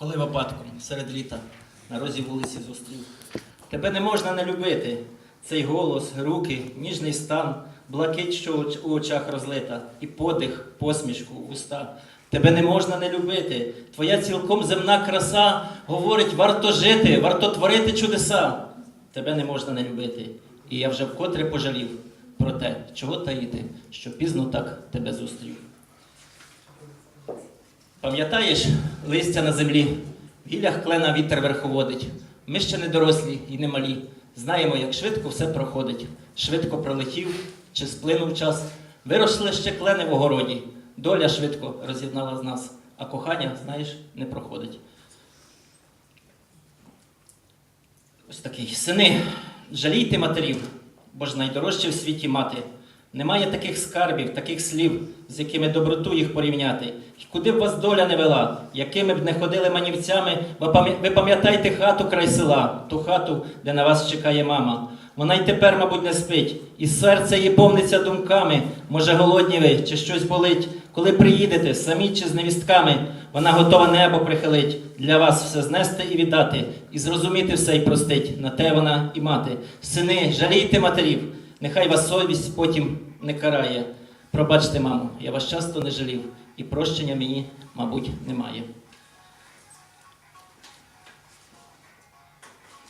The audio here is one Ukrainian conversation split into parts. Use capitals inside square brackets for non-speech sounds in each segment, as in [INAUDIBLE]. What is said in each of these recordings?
коли випадком серед літа на розі вулиці зустрів. Тебе не можна не любити. Цей голос, руки, ніжний стан, блакить, що у очах розлита, і подих, посмішку уста. Тебе не можна не любити. Твоя цілком земна краса говорить, варто жити, варто творити чудеса. Тебе не можна не любити. І я вже вкотре пожалів про те, чого таїти, що пізно так тебе зустрів. Пам'ятаєш листя на землі, в гіллях клена вітер верховодить. Ми ще не дорослі і не малі. Знаємо, як швидко все проходить. Швидко пролетів чи сплинув час. Виросли ще клени в огороді. Доля швидко роз'єднала з нас, а кохання, знаєш, не проходить. Ось такий. Сини, жалійте матерів, бо ж найдорожче в світі мати. Немає таких скарбів, таких слів, з якими доброту їх порівняти. І куди б вас доля не вела, якими б не ходили манівцями, ви пам'ятайте хату край села, ту хату, де на вас чекає мама. Вона й тепер, мабуть, не спить, і серце її повниться думками. Може, голодні ви чи щось болить. Коли приїдете, самі чи з невістками, вона готова небо прихилить, для вас все знести і віддати, і зрозуміти все і простить. На те вона і мати. Сини, жалійте матерів, нехай вас совість потім не карає. Пробачте, мамо, я вас часто не жалів, і прощення мені, мабуть, немає.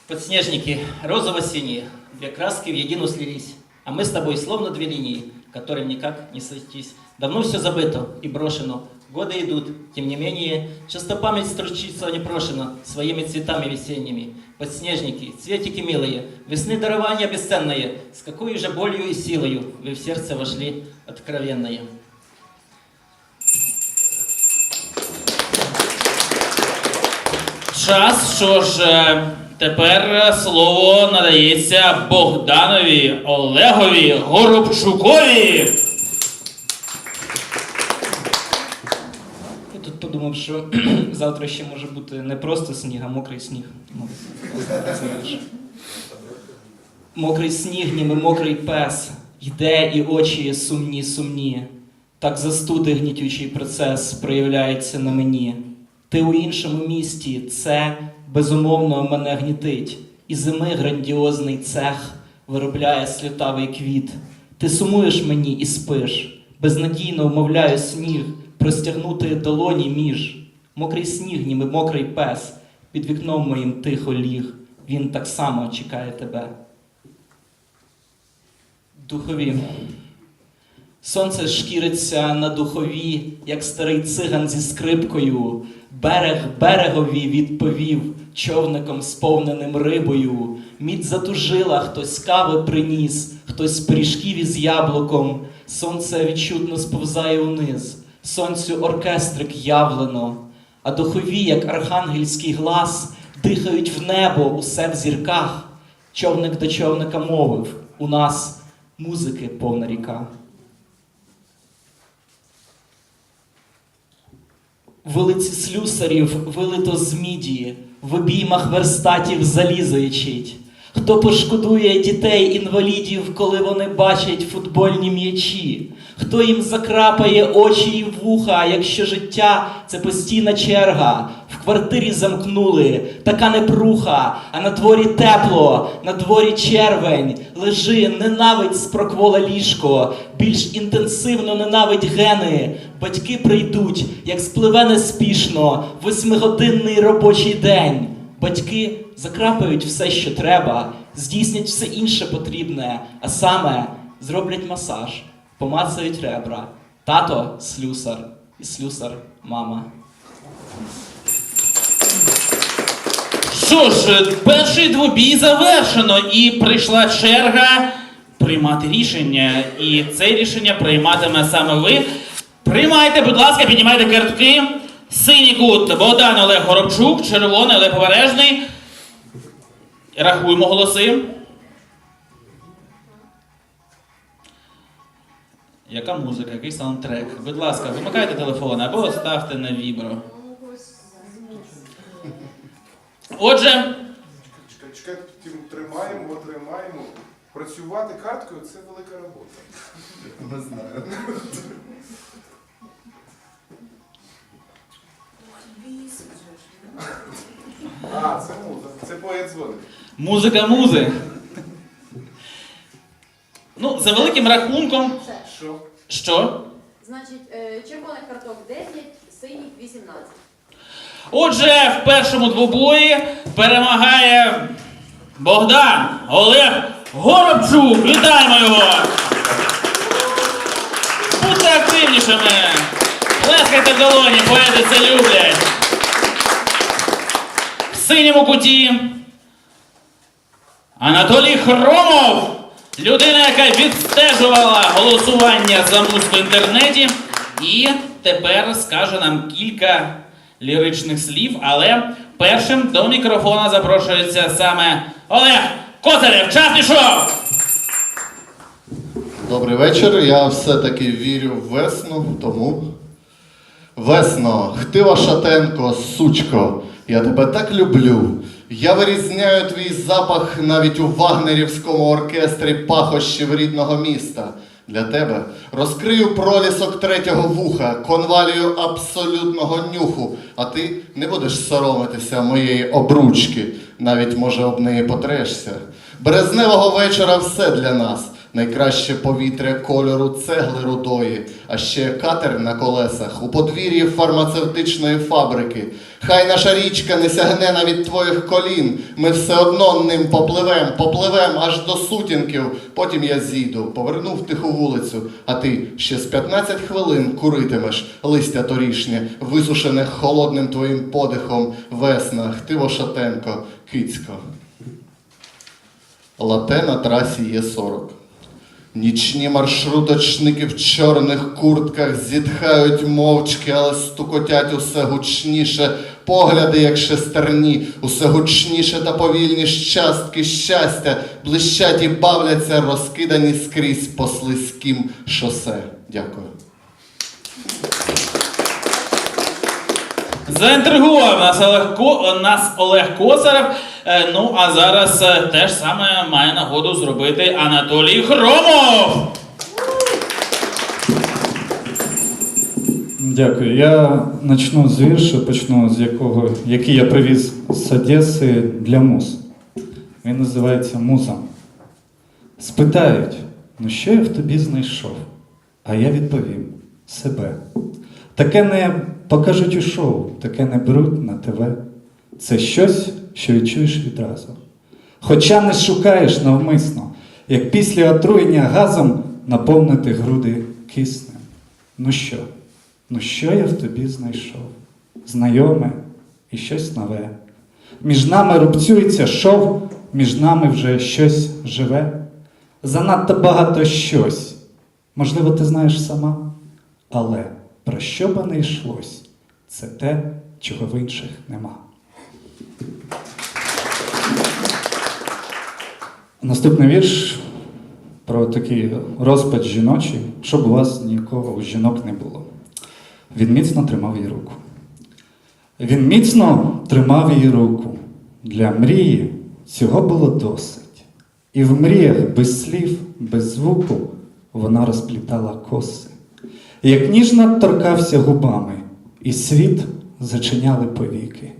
Подснежники, розово-синие, две краски в едино слились, а мы с тобой словно две линии, которым никак не сойтись. Давно все забыто и брошено, годы идут, тем не менее, часто память строчится непрошено своими цветами весенними. Подснежники, цветики милые, весны дарования бесценное, с какой же болью и силою вы в сердце вошли откровенное. Час, що ж, е, тепер слово надається Богданові Олегові Горобчукові. Подумав, що [CLEARS THROAT] завтра ще може бути не просто сніг, а мокрий сніг. Ну, це. Мокрий сніг, ніби мокрий пес, йде і очі сумні, сумні. Так застути гнітючий процес проявляється на мені. Ти у іншому місті, це безумовно мене гнітить. І зими грандіозний цех виробляє сльотавий квіт. Ти сумуєш мені і спиш, безнадійно вмовляю сніг, простягнути долоні між. Мокрий сніг, ніби мокрий пес, під вікном моїм тихо ліг. Він так само чекає тебе. Духові. Сонце шкіриться на духові, як старий циган зі скрипкою. Берег берегові відповів човником сповненим рибою. Мідь затужила, хтось кави приніс, хтось пиріжків із яблуком. Сонце відчутно сповзає униз, сонцю оркестрик явлено, а духові, як архангельський глас, дихають в небо усе в зірках. Човник до човника мовив: у нас музики повна ріка. Вулиці слюсарів вилито з міді, в обіймах верстатів залізо ячить. Хто пошкодує дітей інвалідів, коли вони бачать футбольні м'ячі? Хто їм закрапає очі і вуха, якщо життя це постійна черга? В квартирі замкнули, така непруха, а на дворі тепло, на дворі червень. Лежи, ненавидь спроквола ліжко, більш інтенсивно ненавидь гени. Батьки прийдуть, як спливе неспішно, восьмигодинний робочий день. Батьки закрапають все, що треба, здійснять все інше потрібне, а саме зроблять масаж, помацають ребра. Тато слюсар і слюсар мама. Що ж, перший двобій завершено, і прийшла черга приймати рішення. І це рішення прийматиме саме ви. Приймайте, будь ласка, піднімайте картки. Синій кут Богдан Олег Горобчук, червоний Олег Побережний. Рахуємо голоси. Яка музика, який саундтрек? Будь ласка, вимикайте телефон або ставте на вібро. Отже, Чекай, чекай, тим тримаємо, тримаємо. Працювати карткою це велика робота. Не знаю. Ж. Це муза. Це поет дзвонить. Музика музи. Ну, за великим рахунком, Що? що? Значить, е, червоних карток 10, синіх 18. Отже, в першому двобої перемагає Богдан Олег Горобчук. Вітаємо його! Будьте активнішими! Плескайте долоні, поети це люблять! В синьому куті Анатолій Хромов, людина, яка відстежувала голосування за муз в інтернеті, і тепер скаже нам кілька ліричних слів, але першим до мікрофона запрошується саме Олег Козарев. Час пішов! Добрий вечір. Я все-таки вірю в весну, тому. Весно, хтива Шатенко, сучко, я тебе так люблю. Я вирізняю твій запах навіть у вагнерівському оркестрі пахощів рідного міста. Для тебе розкрию пролісок третього вуха, конвалію абсолютного нюху, а ти не будеш соромитися моєї обручки, навіть може об неї потрешся. Березневого вечора все для нас. Найкраще повітря кольору цегли рудої, а ще катер на колесах у подвір'ї фармацевтичної фабрики. Хай наша річка не сягне навіть твоїх колін. Ми все одно ним попливем, попливем аж до сутінків. Потім я зійду, поверну в тиху вулицю, а ти ще з 15 хвилин куритимеш листя торішнє, висушене холодним твоїм подихом. Весна, хтиво Шатенко, кицько. Лате на трасі є 40. Нічні маршруточники в чорних куртках зітхають мовчки, але стукотять усе гучніше, погляди, як шестерні, усе гучніше та повільніш частки щастя, блищать і бавляться, розкидані скрізь по слизьким шосе. Дякую. Заінтригував нас Олег, Ко... нас Олег Косарев. Е, Ну а зараз е, те ж саме має нагоду зробити Анатолій Хромов. Дякую. Я почну з віршу, почну з якого, який я привіз з Одеси для муз. Він називається Муза. Спитають, ну що я в тобі знайшов? А я відповім себе. Таке не покажуть у шоу, таке не беруть на ТВ. Це щось, що відчуєш відразу. Хоча не шукаєш навмисно, як після отруєння газом наповнити груди киснем. Ну що? Ну що я в тобі знайшов? Знайоме і щось нове. Між нами рубцюється шов, між нами вже щось живе. Занадто багато щось. Можливо, ти знаєш сама, але про що би не йшлось, це те, чого в інших нема. Наступний вірш про такий розпад жіночий, щоб у вас нікого у жінок не було. Він міцно тримав її руку. Він міцно тримав її руку. Для мрії цього було досить. І в мріях без слів, без звуку вона розплітала коси. Як ніжно торкався губами, і світ зачиняли повіки.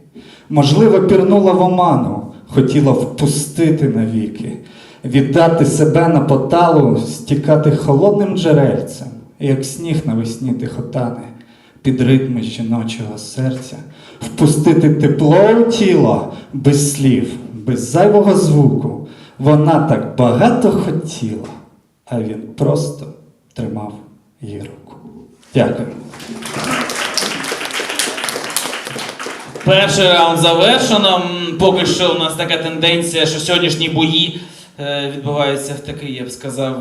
Можливо, пірнула в оману, хотіла впустити навіки, віддати себе на поталу, стікати холодним джерельцем, як сніг навесні тихотане, під ритми жіночого серця, впустити тепло у тіло без слів, без зайвого звуку. Вона так багато хотіла, а він просто тримав її руку. Дякую. Перший раунд завершено. Поки що у нас така тенденція, що сьогоднішні бої е, відбуваються в такий, я б сказав,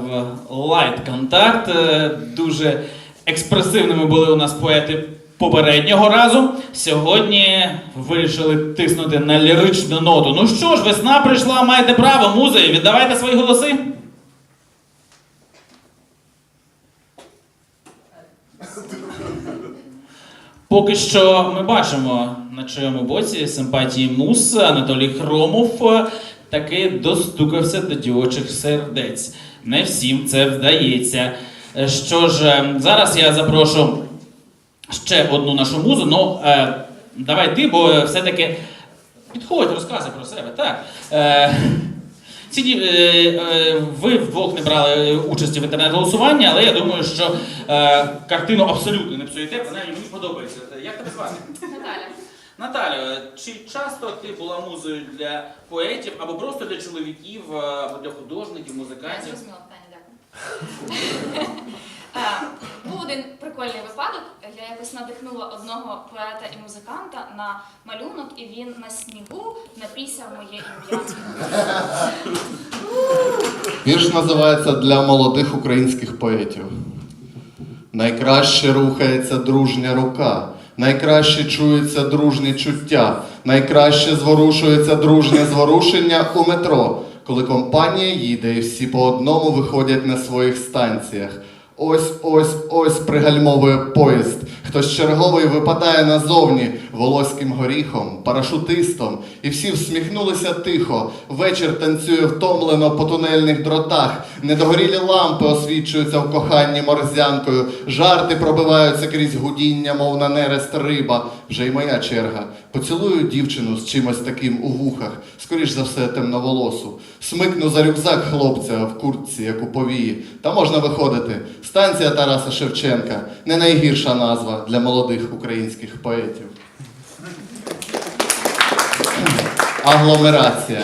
лайт контакт. Е, Дуже експресивними були у нас поети попереднього разу. Сьогодні вирішили тиснути на ліричну ноту. Ну що ж, весна прийшла, маєте право, музи, віддавайте свої голоси. Поки що ми бачимо, на чиєму боці симпатії мус Анатолій Хромов е, таки достукався до дівочих сердець. Не всім це вдається. Е, Що ж, е, зараз я запрошу ще одну нашу музу. Ну, е, давай ти, бо все-таки Підходь, розказуй про себе, так. Ці, е, е, ви вдвох не брали участі в інтернет-голосуванні, але я думаю, що е, картину абсолютно не псуєте, принаймні мені подобається. Як тебе звати? Наталя. Наталю, чи часто ти була музою для поетів або просто для чоловіків, або для художників, Я музикантів? зрозуміла питання, дякую. Е, Був один прикольний випадок. Я якось надихнула одного поета і музиканта на малюнок, і він на снігу написав моє ім'я. Вірш називається Для молодих українських поетів. Найкраще рухається дружня рука, найкраще чується дружнє чуття, найкраще зворушується дружнє зворушення у метро, коли компанія їде і всі по одному виходять на своїх станціях. Ось, ось, ось пригальмовує поїзд. Хтось черговий випадає назовні волоським горіхом, парашутистом, і всі всміхнулися тихо. Вечір танцює втомлено по тунельних дротах. Недогорілі лампи освічуються в коханні морзянкою. Жарти пробиваються крізь гудіння, мов на нерест риба. Вже й моя черга. Поцілую дівчину з чимось таким у вухах, скоріш за все темноволосу. Смикну за рюкзак хлопця в куртці, як у повії. Та можна виходити. Станція Тараса Шевченка не найгірша назва для молодих українських поетів. Агломерація.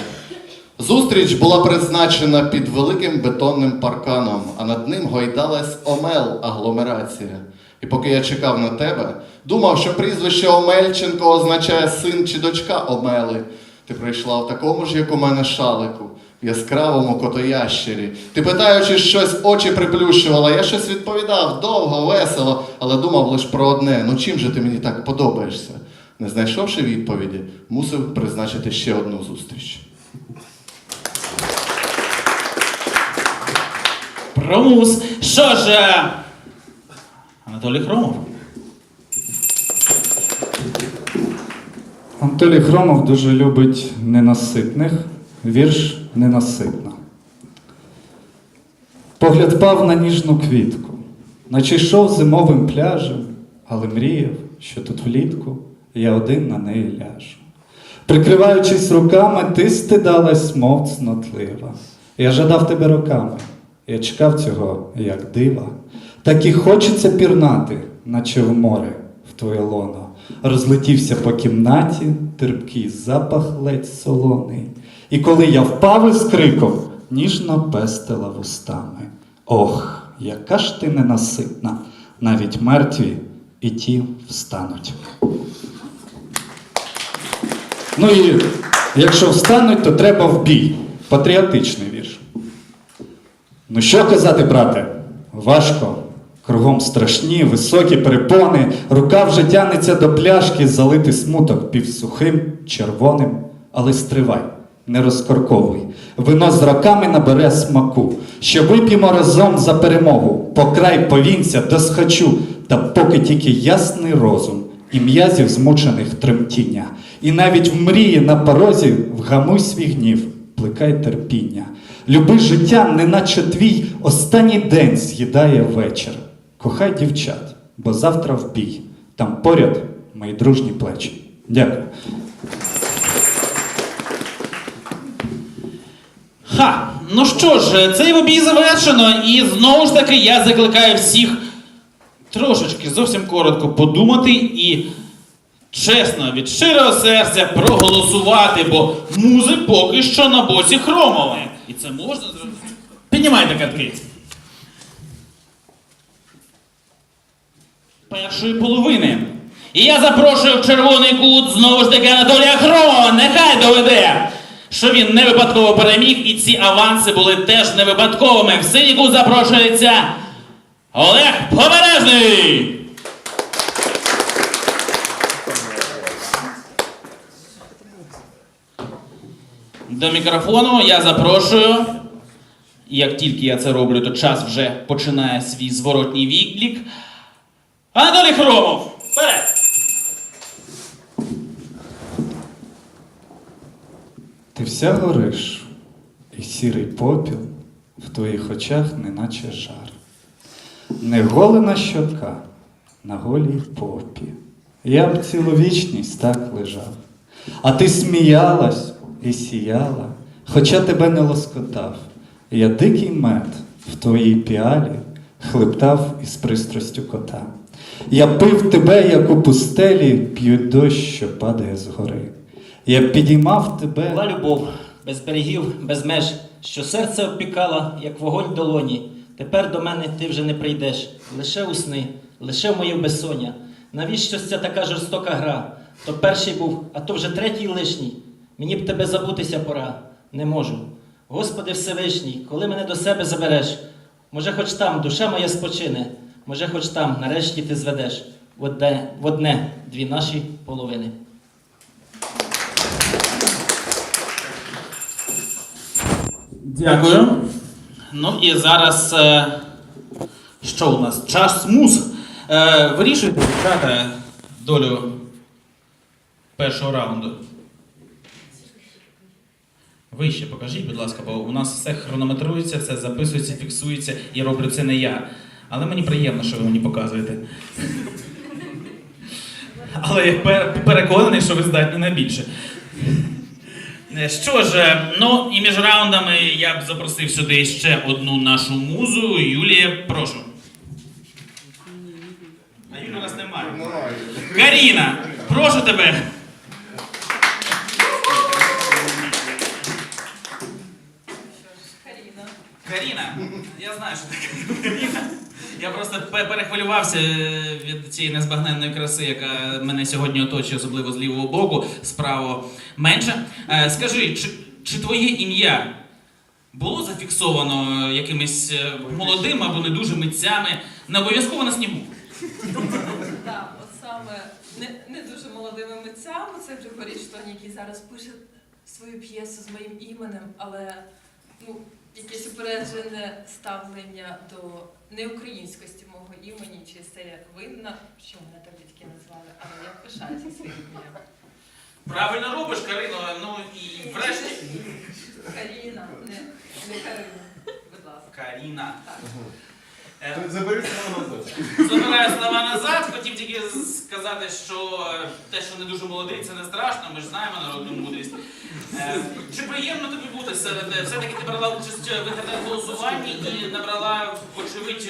Зустріч була призначена під великим бетонним парканом, а над ним гойдалась Омел агломерація. І поки я чекав на тебе, думав, що прізвище Омельченко означає син чи дочка Омели. Ти прийшла в такому ж, як у мене шалику, в яскравому котоящері. Ти питаючи щось, очі приплющувала. Я щось відповідав довго, весело, але думав лише про одне: ну чим же ти мені так подобаєшся? Не знайшовши відповіді, мусив призначити ще одну зустріч. Промус. Що ж, е, Анатолій Хромов. Анатолій Хромов дуже любить ненаситних, вірш ненаситно. Погляд пав на ніжну квітку, наче йшов зимовим пляжем, але мріяв, що тут влітку я один на неї ляжу. Прикриваючись руками, ти стидалась, мов цнотлива. Я жадав тебе роками, я чекав цього, як дива. Так і хочеться пірнати, наче в море, в твоє лоно. Розлетівся по кімнаті, терпкий запах ледь солоний. І коли я впав із криком, ніжно пестила вустами. Ох, яка ж ти ненаситна, навіть мертві і ті встануть. Ну і якщо встануть, то треба в бій. Патріотичний вірш. Ну що казати, брате? Важко. Кругом страшні, високі перепони, рука вже тянеться до пляшки, залити смуток півсухим, червоним. Але стривай, не розкорковуй. Вино з роками набере смаку. Що вип'ємо разом за перемогу, по край повінця досхочу, та поки тільки ясний розум і м'язів змучених тремтіння. І навіть в мрії на порозі вгамуй свій гнів, плекай терпіння. Люби життя, неначе твій останній день з'їдає вечір. Кохай дівчат, бо завтра в бій. Там поряд мої дружні плечі. Дякую. Ха! Ну що ж, цей вибій завершено, і знову ж таки я закликаю всіх трошечки зовсім коротко подумати і чесно від щирого серця проголосувати, бо музи поки що на боці Хромова. І це можна зробити. Піднімайте картки. Першої половини. І я запрошую в червоний кут знову ж таки Анатолія Хромова. Нехай доведе, що він не випадково переміг, і ці аванси були теж не випадковими. В синій запрошується Олег Побережний. До мікрофону я запрошую. Як тільки я це роблю, то час вже починає свій зворотній відлік. Анатолій Хромов! Вперед! Ти вся гориш, і сірий попіл в твоїх очах, неначе жар. Неголена щока на голій попі. Я б цілу вічність так лежав. А ти сміялась і сіяла, хоча тебе не лоскотав. Я дикий мед в твоїй піалі хлептав із пристрастю кота. Я пив тебе, як у пустелі, п'ють дощ, що падає згори. Я підіймав тебе. Була любов, без берегів, без меж, що серце обпікала, як вогонь долоні. Тепер до мене ти вже не прийдеш, лише у сни, лише моє безсоння. Навіщо ця така жорстока гра? То перший був, а то вже третій лишній. Мені б тебе забутися пора, не можу. Господи Всевишній, коли мене до себе забереш, може, хоч там душа моя спочине, може, хоч там нарешті ти зведеш в одне, дві наші половини. Дякую. Ну і зараз е, що у нас? Час муз. Е, вирішуйте, дівчата, долю першого раунду. Вище покажіть, будь ласка, бо у нас все хронометрується, все записується, фіксується і роблю це не я. Але мені приємно, що ви мені показуєте. Але я пер- переконаний, що ви здатні на більше. Що ж, е, ну і між раундами я б запросив сюди ще одну нашу музу. Юлія, прошу. А Юлі у нас. Немає. Каріна, прошу тебе. Каріна, я знаю, що таке. Я просто перехвилювався е, від цієї незбагненної краси, яка мене сьогодні оточує, особливо з лівого боку, справа менше. Е, Скажи, чи, чи твоє ім'я було зафіксовано якимись е, молодими або не дуже митцями, не обов'язково на снігу? Так, от саме не, дуже молодими митцями, це Григорій Штонь, який зараз пише свою п'єсу з моїм іменем, але ну, якесь упереджене ставлення до неукраїнськості мого імені, чи це я винна, що мене так батьки назвали, але я пишаюся своїм ім'ям. Правильно робиш, Карино, ну і врешті. Каріна, не, не Карина, будь ласка. Каріна. Так. Е, Заберіть слово назад. Забираю слова назад, хотів тільки сказати, що е, те, що не дуже молодий, це не страшно, ми ж знаємо народну мудрість. Е, Чи приємно тобі бути серед все-таки ти брала участь в інтернет-голосуванні і набрала, вочевидь,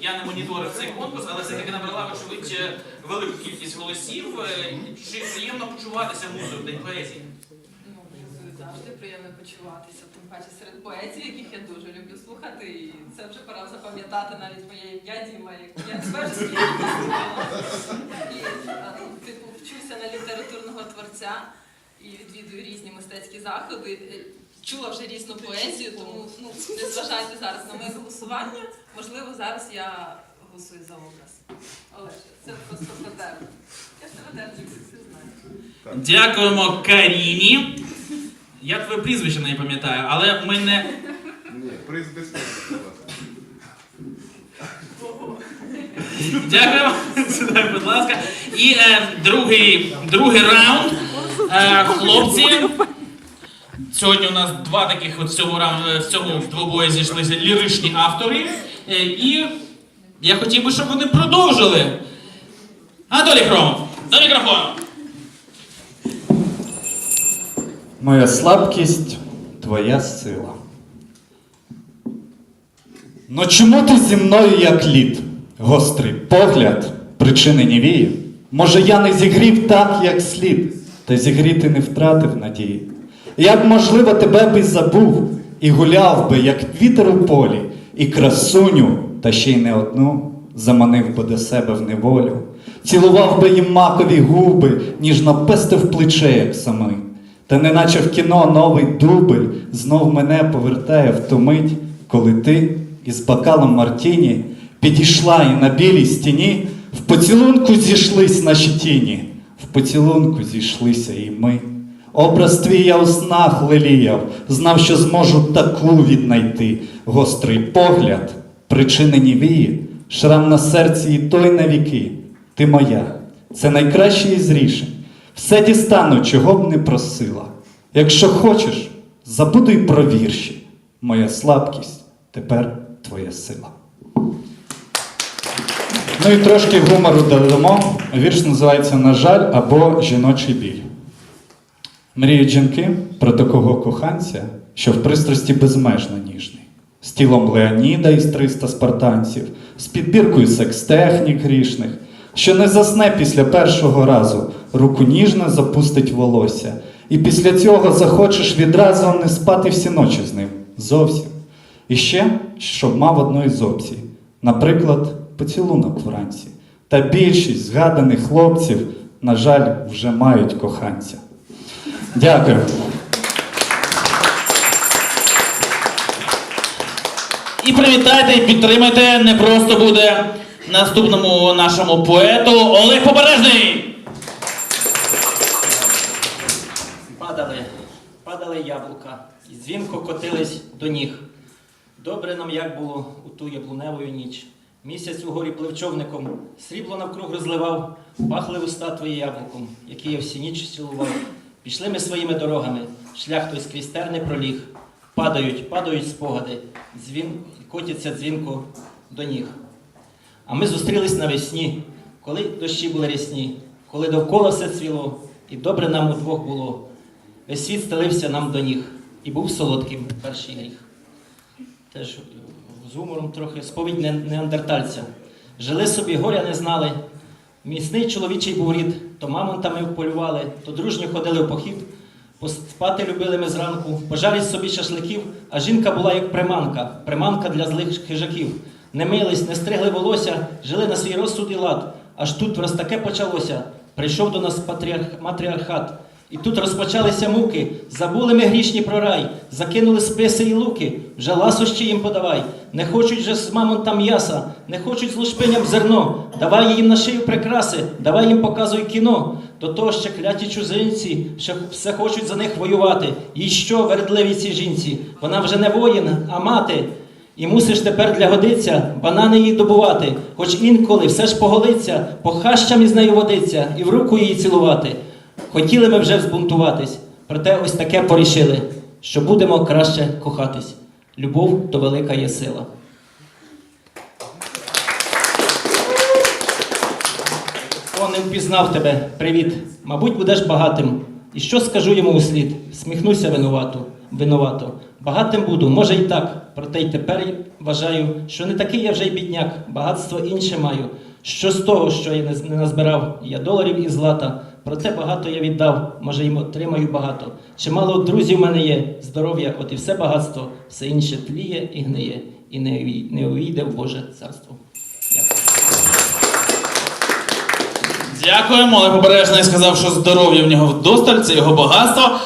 я не моніторив цей конкурс, але все-таки набрала, вочевидь, велику кількість голосів. Чи приємно почуватися музою в День поезії? Ну, завжди приємно почуватися, паче серед поетів, яких я дуже люблю слухати, і це вже пора запам'ятати навіть моє ім'я Діма, як я є. [LAUGHS] І, ну, типу, вчуся на літературного творця і відвідую різні мистецькі заходи. Е, Чула вже різну поезію, тому ну, не зважайте зараз на моє голосування. Можливо, зараз я голосую за образ. Олеже, це просто про тебе. Я ж тебе держу, всі знають. Дякуємо Каріні. Я твоє прізвище не пам'ятаю, але ми не. Ні, безпеки. Дякуємо. Сідай, будь ласка. І е, другий, другий раунд. Е, хлопці. Сьогодні у нас два таких от в цьому раунд, в цьому двобої зійшлися ліричні автори. Е, і я хотів би, щоб вони продовжили. Анатолій Хромов, до мікрофону. Моя слабкість твоя сила. Ну чому ти зі мною як лід? Гострий погляд, причини не віє. Може, я не зігрів так, як слід, та зігріти не втратив надії. Я б, можливо, тебе би забув і гуляв би, як вітер у полі, і красуню, та ще й не одну, заманив би до себе в неволю, цілував би їм макові губи, ніжно пестив плече, як самий. Та неначе в кіно новий дубль знов мене повертає в ту мить, коли ти із бокалом Мартіні підійшла і на білій стіні в поцілунку зійшлись наші тіні, в поцілунку зійшлися і ми. Образ твій я у снах леліяв, знав, що зможу таку віднайти. Гострий погляд, причинені вії, шрам на серці і той на віки. Ти моя, це найкраще із рішень. Все дістану, чого б не просила. Якщо хочеш, забуду й про вірші. Моя слабкість тепер твоя сила. Ну і трошки гумору додамо. Вірш називається На жаль або жіночий біль. Мріють жінки про такого коханця, що в пристрасті безмежно ніжний, з тілом Леоніда із 300 спартанців, з підбіркою секс-технік грішних, що не засне після першого разу, руку ніжно запустить волосся, і після цього захочеш відразу не спати всі ночі з ним зовсім. І ще, щоб мав одну із опцій, наприклад, поцілунок вранці. Та більшість згаданих хлопців, на жаль, вже мають коханця. Дякую. І привітайте, і підтримайте. Не просто буде наступному нашому поету Олег Побережний. Падали яблука, і дзвінко котились до ніг. Добре нам як було у ту яблуневу ніч. Місяць угорі плив човником, срібло навкруг розливав, пахли уста твої яблуком, які я всі ніч цілував. Пішли ми своїми дорогами, шлях той скрізь терни проліг. Падають, падають спогади, дзвін, котяться дзвінко до ніг. А ми зустрілись навесні, коли дощі були рясні, коли довкола все цвіло, і добре нам удвох було. Весь світ стелився нам до ніг, і був солодким перший гріх. Теж з гумором трохи сповідь не- неандертальця. Жили собі, горя не знали. Міцний чоловічий був рід, то мамонтами полювали, то дружньо ходили в похід. Поспати любили ми зранку, пожарить собі шашликів, а жінка була як приманка, приманка для злих хижаків. Не мились, не стригли волосся, жили на свій розсуд і лад. Аж тут враз таке почалося. Прийшов до нас патріарх... матріархат. І тут розпочалися муки, забули ми грішні про рай, закинули списи і луки, вже ласощі їм подавай. Не хочуть же з мамонта м'яса, не хочуть з лушпиням зерно. Давай їм на шию прикраси, давай їм показуй кіно. До того ще кляті чужинці, ще все хочуть за них воювати. І що, вередливі ці жінці? Вона вже не воїн, а мати. І мусиш тепер для годиця банани їй добувати, хоч інколи все ж поголиться, по хащам із нею водиться, і в руку її цілувати. Хотіли ми вже взбунтуватись, проте ось таке порішили, що будемо краще кохатись. Любов то велика є сила. Хто не впізнав тебе, привіт. Мабуть, будеш багатим. І що скажу йому у слід? Сміхнуся винувато, винувато. Багатим буду, може й так. Проте й тепер вважаю, що не такий я вже й бідняк, багатство інше маю. Що з того, що я не назбирав, я доларів і злата. Проте багато я віддав, може їм отримаю багато. Чимало друзів в мене є, здоров'я, от і все багатство, все інше тліє і гниє, і не увійде в Боже царство. Дякую. Дякуємо. але Побережний сказав, що здоров'я в нього вдосталь, це його багатство.